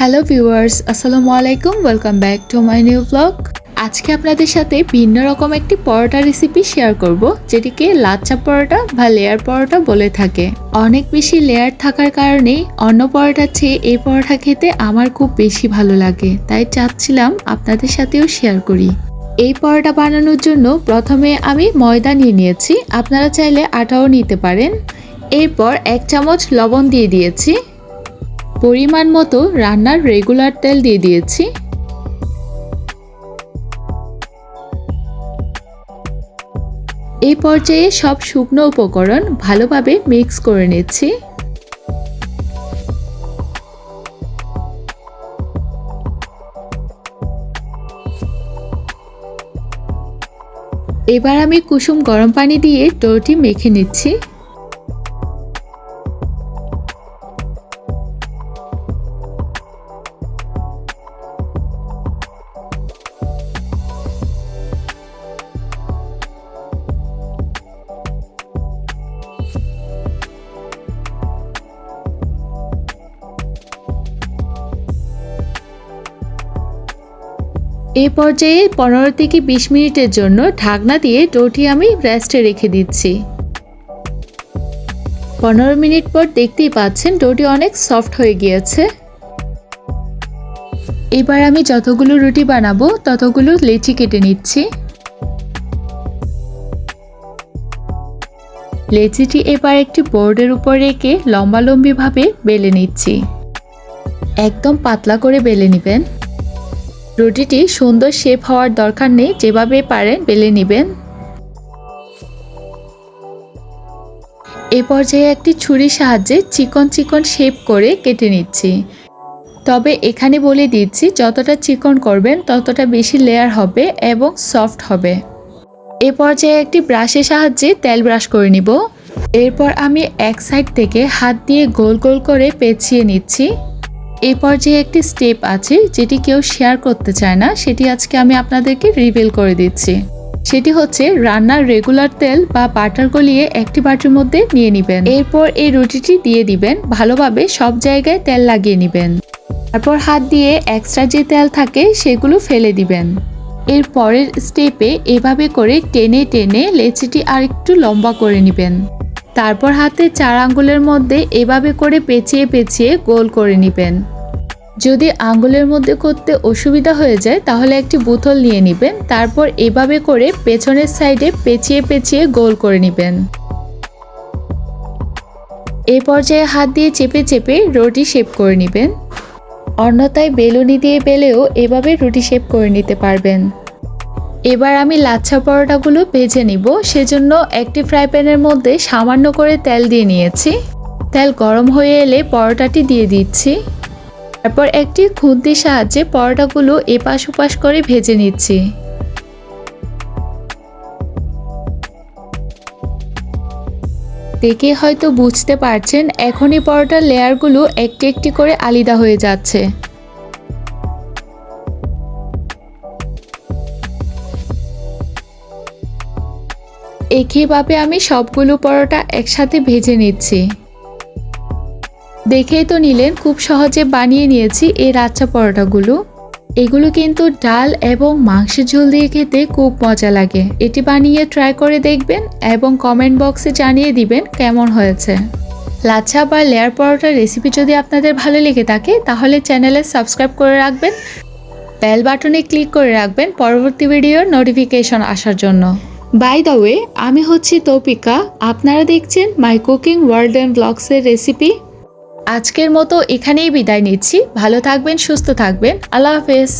Hello viewers আসসালামু আলাইকুম welcome back to my new blog আজকে আপনাদের সাথে ভিন্ন রকম একটি পরোটা রেসিপি শেয়ার করব, যেটিকে লাচ্চা পরোটা বা লেয়ার পরোটা বলে থাকে। অনেক বেশি লেয়ার থাকার কারণে অন্য পরোটার চেয়ে এই পরোটা খেতে আমার খুব বেশি ভালো লাগে, তাই চাচ্ছিলাম আপনাদের সাথেও শেয়ার করি। এই পরোটা বানানোর জন্য প্রথমে আমি ময়দা নিয়ে নিয়েছি, আপনারা চাইলে আটাও নিতে পারেন। এরপর এক চামচ লবণ দিয়ে দিয়েছি। পরিমাণ মতো রান্নার রেগুলার তেল দিয়ে দিয়েছি। এই পর্যায়ে সব শুকনো উপকরণ ভালোভাবে মিক্স করে নিচ্ছি। এবার আমি কুসুম গরম পানি দিয়ে ডোটি মেখে নিচ্ছি। এই পর্যায়ে পনেরো থেকে বিশ মিনিটের জন্য ঢাকনা দিয়ে ডোটি আমি রেস্টে রেখে দিচ্ছি। পনেরো মিনিট পর দেখতেই পাচ্ছেন ডোটি অনেক সফট হয়ে গিয়েছে। এবার আমি যতগুলো রুটি বানাবো ততগুলো লেচি কেটে নিচ্ছি। লেচিটি এবার একটি বোর্ডের উপর রেখে লম্বালম্বিভাবে বেলে নিচ্ছি। একদম পাতলা করে বেলে নেবেন। রুটিটি সুন্দর শেপ হওয়ার দরকার নেই, যেভাবে পারেন বেলে নেবেন। এ পর্যায়ে একটি ছুরির সাহায্যে চিকন চিকন শেপ করে কেটে নিচ্ছি। তবে এখানে বলে দিচ্ছি, যতটা চিকন করবেন, ততটা বেশি লেয়ার হবে এবং সফট হবে। এ পর্যায়ে একটি ব্রাশের সাহায্যে তেল ব্রাশ করে নিব। এরপর আমি এক সাইড থেকে হাত দিয়ে গোল গোল করে পেঁচিয়ে নিচ্ছি। এই পর্যায়ে একটি স্টেপ আছে যেটি কেউ শেয়ার করতে চায় না, সেটি আজকে আমি আপনাদেরকে রিভিল করে দিচ্ছি। সেটি হচ্ছে রান্নার রেগুলার তেল বা বাটার গলিয়ে একটি বাটির মধ্যে নিয়ে নেবেন। এরপর এই রুটিটি দিয়ে দিবেন, ভালোভাবে সব জায়গায় তেল লাগিয়ে নেবেন। তারপর হাত দিয়ে এক্সট্রা যে তেল থাকে সেগুলো ফেলে দিবেন। এর পরের স্টেপে এভাবে করে টেনে টেনে লেচিটি আর একটু লম্বা করে নেবেন। তারপর হাতে চার আঙ্গুলের মধ্যে এভাবে করে পেঁচিয়ে পেঁচিয়ে গোল করে নেবেন। যদি আঙ্গুলের মধ্যে করতে অসুবিধা হয়ে যায়, তাহলে একটি বোতল নিয়ে নেবেন। তারপর এভাবে করে পেছনের সাইডে পেঁচিয়ে পেঁচিয়ে গোল করে নেবেন। এ পর্যায়ে হাত দিয়ে চেপে চেপে রুটি শেপ করে নেবেন। অন্যথায় বেলুনি দিয়ে বেলেও এভাবে রুটি শেপ করে নিতে পারবেন। এবার আমি লাচ্ছা পরোটাগুলো ভেজে নিব। সেজন্য একটি ফ্রাই প্যানের মধ্যে সামান্য করে তেল দিয়ে নিয়েছি। তেল গরম হয়ে এলে পরোটাটি দিয়ে দিচ্ছি। তারপর একটি খুন্তির সাহায্যে পরোটাগুলো এপাশ ওপাশ করে ভেজে নিচ্ছি। দেখে হয়তো বুঝতে পারছেন, এখনই পরোটার লেয়ারগুলো একটি একটি করে আলাদা হয়ে যাচ্ছে। একইভাবে আমি সবগুলো পরোটা একসাথে ভেজে নিচ্ছি। দেখেই তো নিলেন, খুব সহজে বানিয়ে নিয়েছি এই রাচ্চা পরোটাগুলো। এগুলো কিন্তু ডাল এবং মাংসের ঝোল দিয়ে খেতে খুব মজা লাগে। এটি বানিয়ে ট্রাই করে দেখবেন এবং কমেন্ট বক্সে জানিয়ে দিবেন কেমন হয়েছে। লাচ্ছা বা লেয়ার পরোটার রেসিপি যদি আপনাদের ভালো লেগে থাকে, তাহলে চ্যানেলে সাবস্ক্রাইব করে রাখবেন। বেল বাটনে ক্লিক করে রাখবেন পরবর্তী ভিডিওর নোটিফিকেশন আসার জন্য। বাই দ্য ওয়ে আমি হচ্ছি তৌপিকা আপনারা দেখছেন মাই কুকিং ওয়ার্ল্ড এন্ড ব্লগসের রেসিপি আজকের মতো এখানেই বিদায় নিচ্ছি। ভালো থাকবেন, সুস্থ থাকবেন। আল্লাহ হাফেজ।